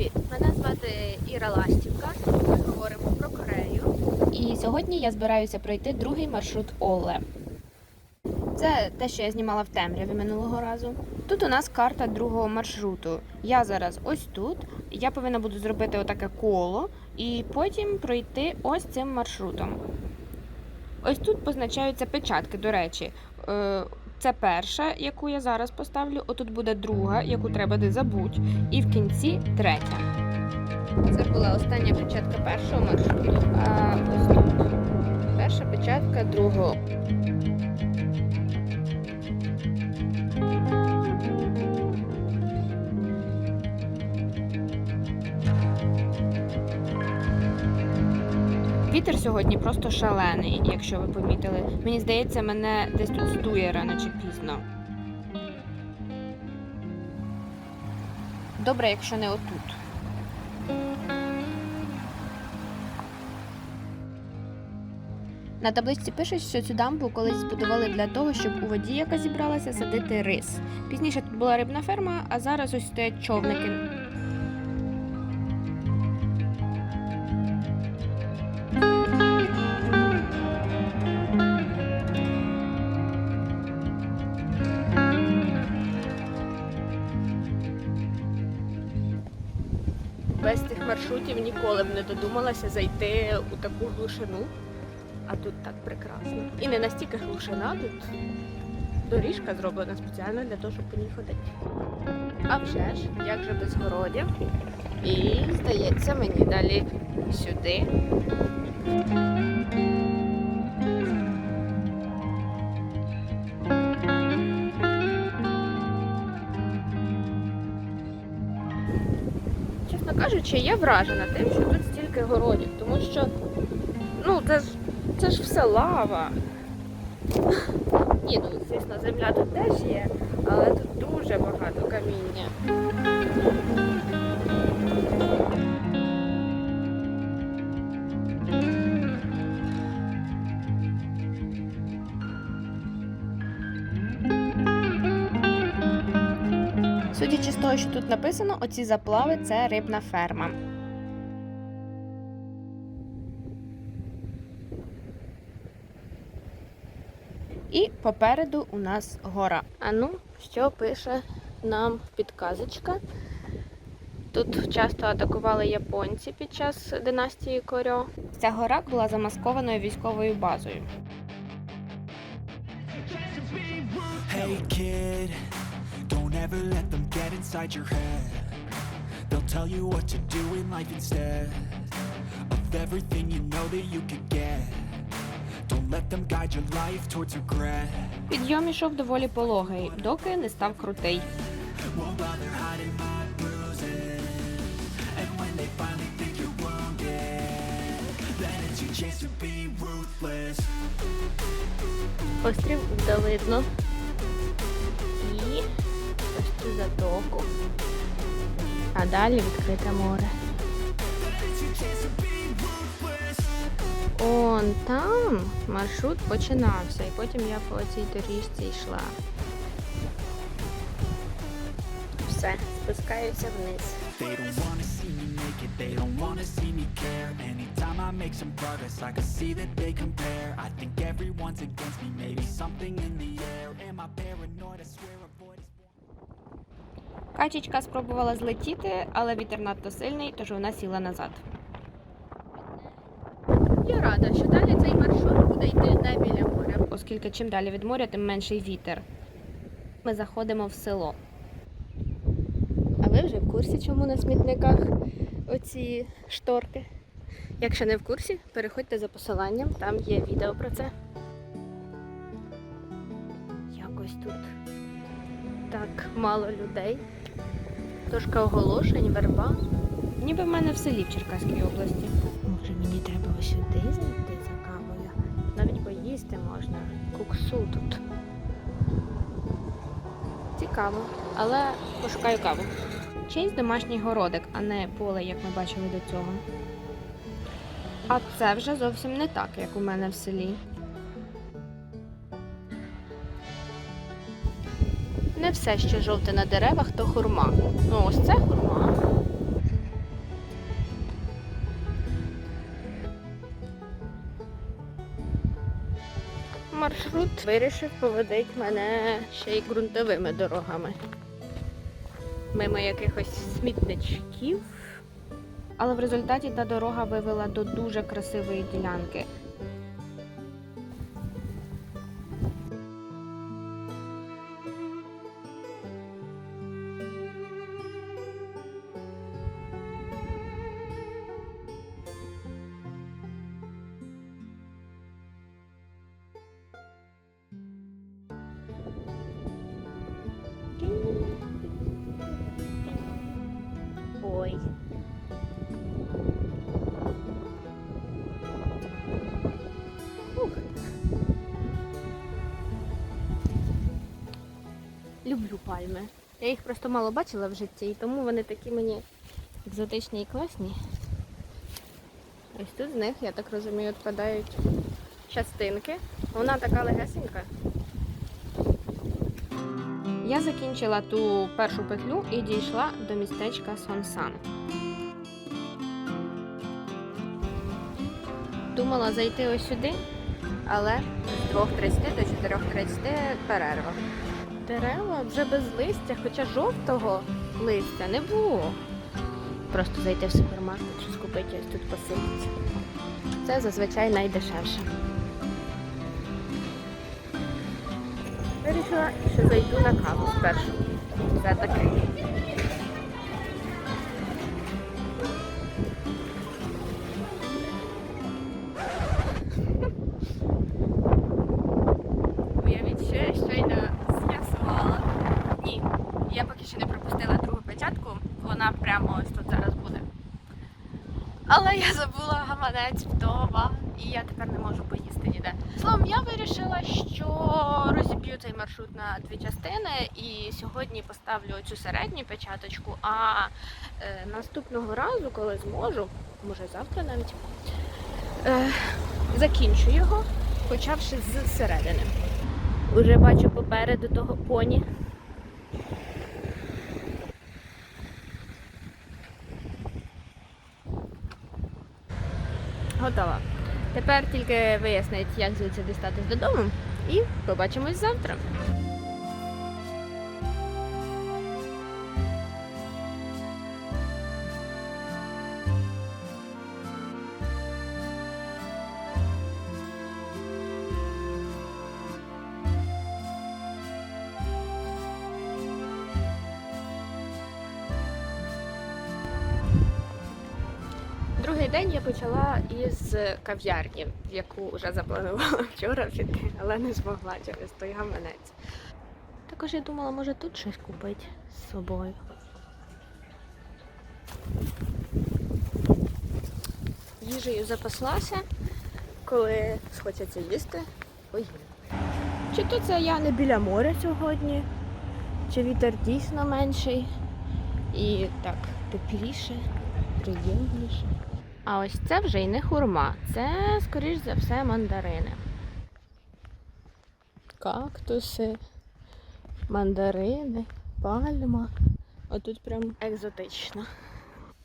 Привіт! Мене звати Іра Ластівка. Ми говоримо про Корею. І сьогодні я збираюся пройти другий маршрут Оле. Це те, що я знімала в темряві минулого разу. Тут у нас карта другого маршруту. Я зараз ось тут. Я повинна буду зробити отаке коло і потім пройти ось цим маршрутом. Ось тут позначаються печатки, до речі. Це перша, яку я зараз поставлю. Отут буде друга, яку треба не забудь. І в кінці третя. Це була остання печатка першого маршруту, а ось тут перша печатка другого. Вітер сьогодні просто шалений, якщо ви помітили. Мені здається, мене десь тут здує рано чи пізно. Добре, якщо не отут. На табличці пишуть, що цю дамбу колись збудували для того, щоб у воді, яка зібралася, садити рис. Пізніше тут була рибна ферма, а зараз ось стоять човники. Маршрутів ніколи б не додумалася зайти у таку глушину. А тут так прекрасно. І не настільки глушина, тут доріжка зроблена спеціально для того, щоб по ній ходити. А вже ж, як же без городів. І здається мені далі сюди. Чесно кажучи, я вражена тим, що тут стільки городів, тому що ну це ж це ж все лава. Ні, ну звісно, земля тут теж є, але тут дуже багато каміння. Того, що тут написано, оці заплави це рибна ферма. І попереду у нас гора. А ну, що пише нам підказочка? Тут часто атакували японці під час династії Корьо. Ця гора була замаскованою військовою базою. Hey kid, don't ever let them get inside your head. They'll tell you what to do in life instead of everything you know that you could get. Don't let them guide your life towards regret. Підйом ішов доволі пологий, доки не став крутий. Won't bother hiding my bruises. And when they finally think you're wounded, then it's your chance to be ruthless. Острів буде видно. І ось цю затоку. А далі відкрите море. It's your chance to be ruthless. Он там маршрут починався, і потім я по цій доріжці йшла. Все, спускаюся вниз. They don't wanna see me make it, they don't wanna see me care Anytime I make some progress, I can see that they compare I think everyone's against me, maybe something in the air Am I paranoid? I swear a void is Качечка спробувала злетіти, але вітер надто сильний, тож вона сіла назад. Я рада, що далі цей маршрут буде йти не біля моря. Оскільки чим далі від моря, тим менший вітер. Ми заходимо в село. А ви вже в курсі, чому на смітниках оці шторки? Якщо не в курсі, переходьте за посиланням, там є відео про це. Якось тут так мало людей. Трошка оголошень, верба. Ніби в мене в селі в Черкаській області. Може мені треба ось сюди зайти за кавою? Навіть поїсти можна. Куксу тут. Цікаво, але пошукаю каву. Чийсь домашній городик, а не поле, як ми бачили до цього. А це вже зовсім не так, як у мене в селі. не все, що жовте на деревах, то хурма. Ну, ось це хурма. Маршрут вирішив поводити мене ще й ґрунтовими дорогами. Мимо якихось смітничків. Але в результаті та дорога вивела до дуже красивої ділянки. Просто мало бачила в житті, і тому вони такі мені екзотичні і класні. Ось тут з них, я так розумію, відпадають частинки. Вона така легесенька. Я закінчила ту першу петлю і дійшла до містечка Сонсан. Думала зайти ось сюди, але з 2.30 до 4.30 перерва. Дерева вже без листя, хоча жовтого листя не було. Просто зайти в супермаркет, щось купити ось тут посидіти. Це зазвичай найдешевше. Вирішила, що зайду на каву спершу. Це таке. Гаманець вдома, і я тепер не можу поїсти ніде. Словом, я вирішила, що розіб'ю цей маршрут на дві частини, і сьогодні поставлю цю середню печаточку, а е, наступного разу, коли зможу, може завтра навіть, е, закінчу його, почавши з середини. Уже бачу попереду того поні. Тепер тільки вияснить, як звідси дістатись додому, і побачимось завтра. Другий день я почала із кав'ярні, в яку вже запланувала вчора піти, але не змогла через той гаманець. Також я думала, може тут щось купити з собою. Їжею запаслася, коли схочеться їсти, поїм. Чи то це я не біля моря сьогодні, чи вітер дійсно менший і так тепліше, приємніше. А ось це вже й не хурма, це, скоріш за все, мандарини. Кактуси, мандарини, пальма. Отут прям екзотично.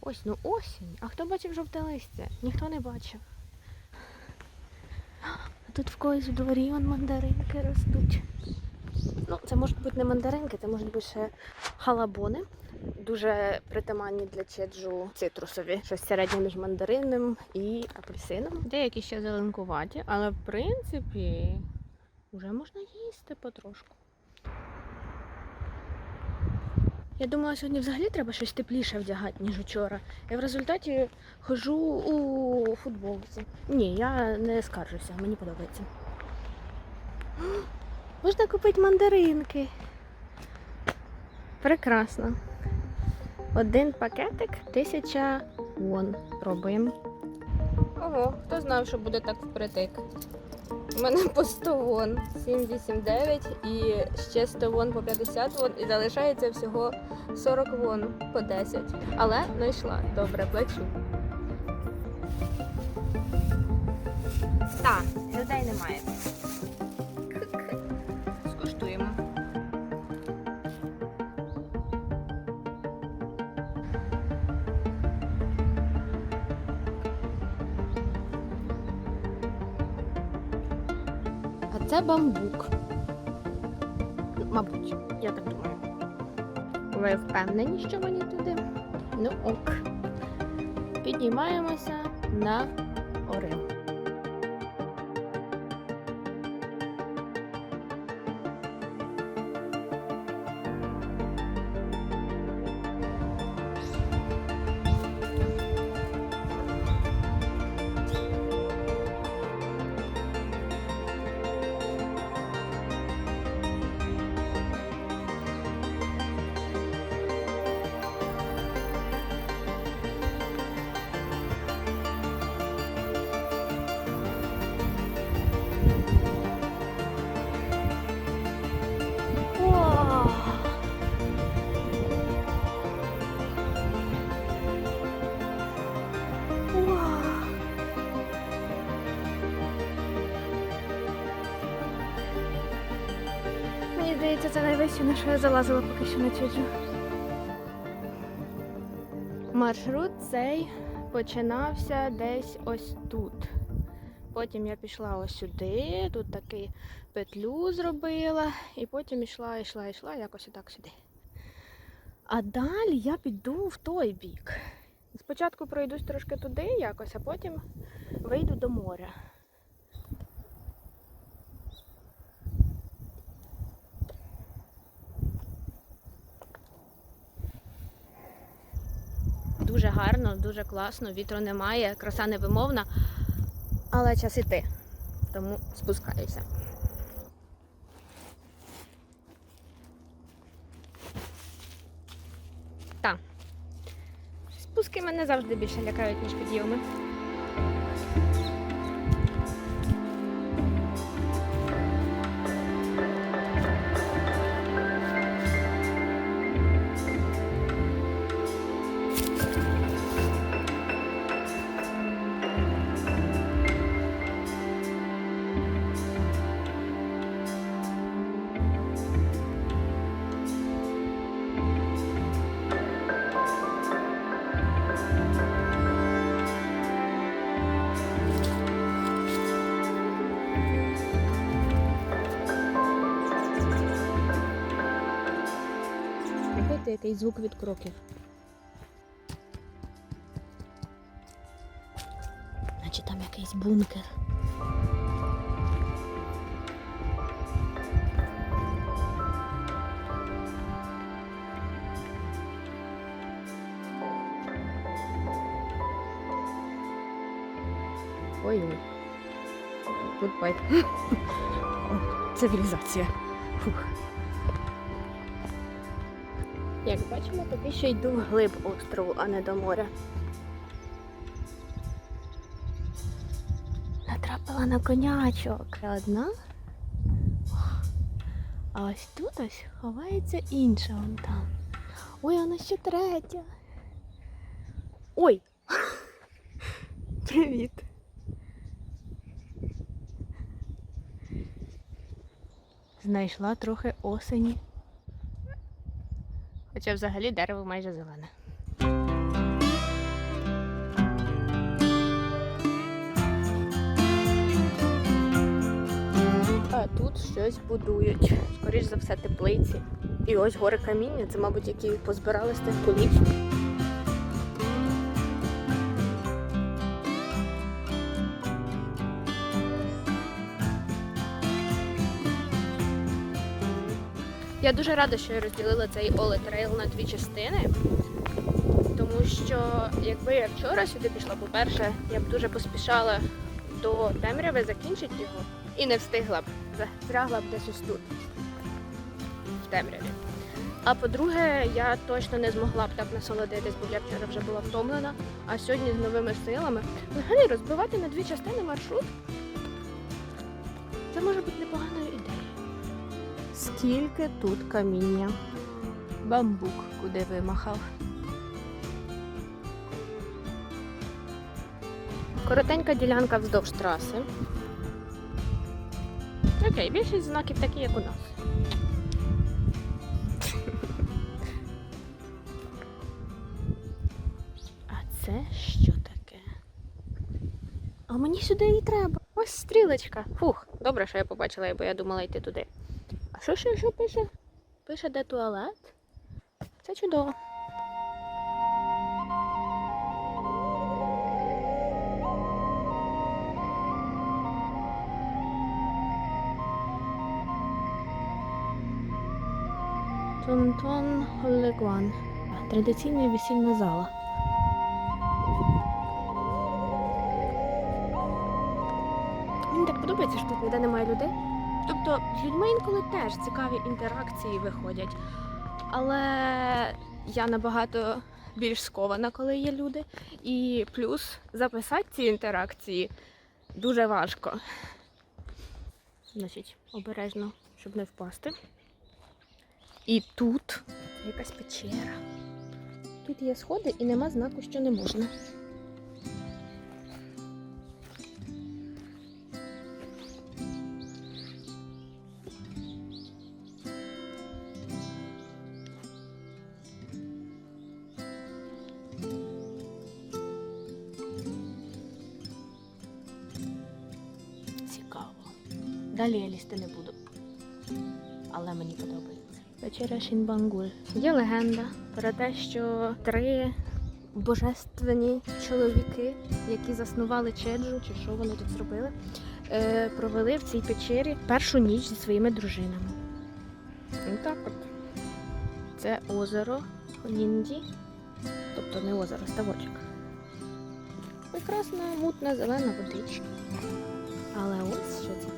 Ось, ну осінь. А хто бачив жовте листя? Ніхто не бачив. А тут в когось в дворі вон мандаринки ростуть. Ну, це можуть бути не мандаринки, це можуть бути ще халабони. Дуже притаманні для чеджу цитрусові. Щось середнє між мандаринним і апельсином. Деякі ще зеленкуваті, але в принципі вже можна їсти потрошку. Я думала, сьогодні взагалі треба щось тепліше вдягати, ніж вчора. Я в результаті ходжу у футболці. Ні, я не скаржуся, мені подобається. Можна купити мандаринки. Прекрасно. Один пакетик тисяча вон. Пробуємо. Ого, хто знав, що буде так впритик. У мене по 100 вон, 7,89 і ще 100 вон по 50 вон і залишається всього 40 вон по 10. Але знайшла. Добре, плачу. Так, людей немає. Це бамбук. Мабуть, я так думаю. Ви впевнені, що мені туди? Ну ок. Піднімаємося на Орим. Здається, це найвище, на що я залазила поки що на чуджу. Маршрут цей починався десь ось тут. Потім я пішла ось сюди, тут таки петлю зробила, і потім йшла, йшла, йшла, якось отак сюди. А далі я піду в той бік. Спочатку пройдусь трошки туди якось, а потім вийду до моря. Дуже гарно, дуже класно, вітру немає, краса невимовна, але час іти, тому спускаюся. Так. Спуски мене завжди більше лякають, ніж підйоми. Слухайте, який звук від кроків. Наче там якийсь бункер. Ой-ой. Тут пайп. О, Цивілізація. Фух. Бачимо, поки що йду вглиб острову, а не до моря. Натрапила на конячок. Одна. А ось тут ось ховається інша вон там. Ой, вона ще третя. Ой! Привіт! Знайшла трохи осені. Хоча взагалі дерево майже зелене. А тут щось будують. Скоріш за все, теплиці. І ось гори каміння, це, мабуть, які позбирали з тих полів. Я дуже рада, що я розділила цей Оле Трейл на дві частини. Тому що якби я вчора сюди пішла, по-перше, я б дуже поспішала до темряви закінчити його і не встигла б. Застрягла б десь ось тут, в темряві. А по-друге, я точно не змогла б так насолодитись, бо я вчора вже була втомлена. А сьогодні з новими силами. Взагалі розбивати на дві частини маршрут. Це може бути непоганою Скільки тут каміння. Бамбук, куди вимахав. Коротенька ділянка вздовж траси. Окей, більшість знаків такі, як у нас. А це що таке? А мені сюди і треба. Ось стрілочка. Фух. Добре, що я побачила, бо я думала йти туди. Що ще що пише? Пише, де туалет? Це чудово. Тонтон Холегуан. Традиційна весільна зала. Мені так подобається, що тут ніде немає людей. Тобто з людьми інколи теж цікаві інтеракції виходять. Але я набагато більш скована, коли є люди. І плюс записати ці інтеракції дуже важко. Значить, обережно, щоб не впасти. І тут якась печера. Тут є сходи і нема знаку, що не можна. Далі я лізти не буду. Але мені подобається. Вечеря Шінбангуль. Є легенда про те, що три божественні чоловіки, які заснували Чеджу, чи що вони тут зробили, е, провели в цій печері першу ніч зі своїми дружинами. Ну так от. Це озеро Нінді, тобто не озеро, ставочок. Прекрасна мутна зелена водичка. Але ось що цікаво.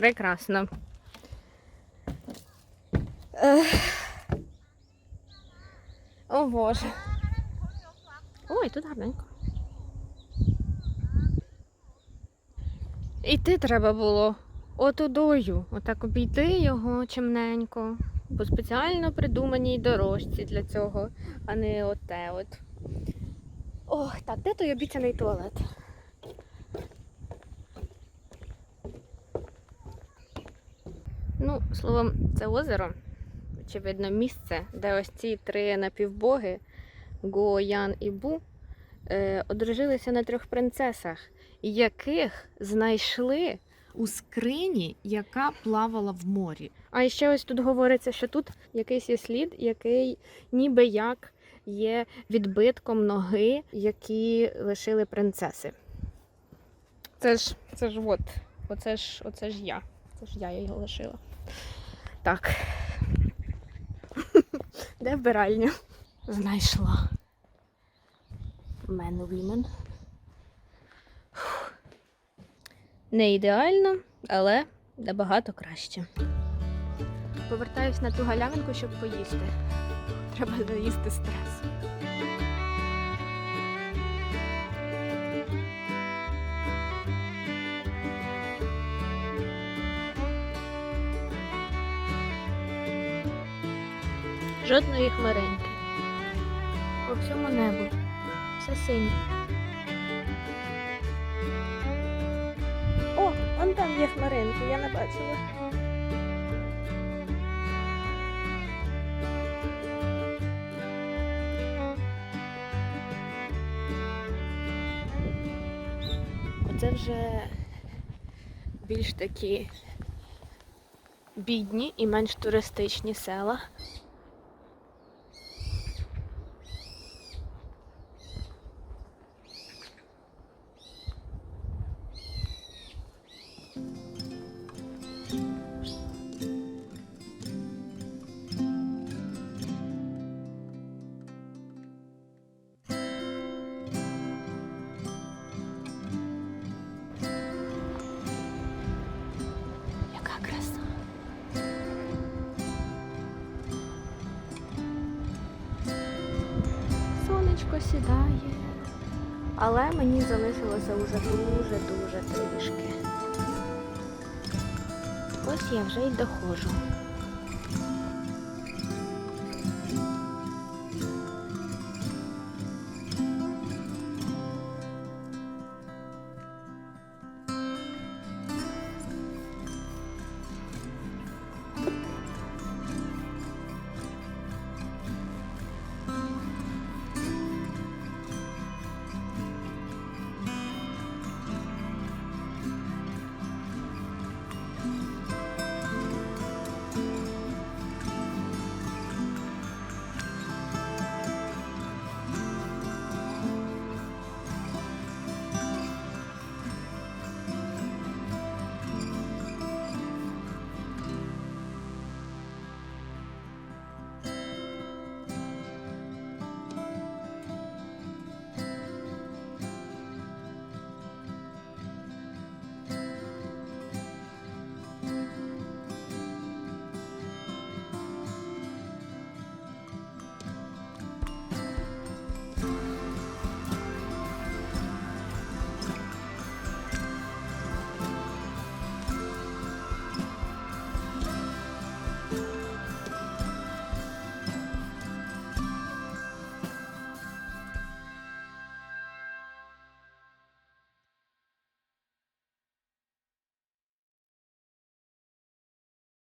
Прекрасно. О Боже. Ой, тут гарненько. Іти треба було отудою, отак обійти його чимненько, по спеціально придуманій дорожці для цього, а не оте от. Ох, так, де той обіцяний туалет? Ну, словом, це озеро, очевидно, місце, де ось ці три напівбоги Го, Ян і Бу е, одружилися на трьох принцесах, яких знайшли у скрині, яка плавала в морі. А ще ось тут говориться, що тут якийсь є слід, який ніби як є відбитком ноги, які лишили принцеси. Це ж, це ж от, оце ж, оце ж я. Це ж я його лишила. Так. Де вбиральня? Знайшла. Мен вімен. Не ідеально, але набагато краще. Повертаюсь на ту галявинку, щоб поїсти. Треба доїсти стрес. Жодної хмаринки. По всьому небу. Все синє. О, вон там є хмаринки, я не бачила. Оце вже більш такі бідні і менш туристичні села. Сідає, але мені залишилося уже дуже-дуже трішки. Ось я вже й доходжу.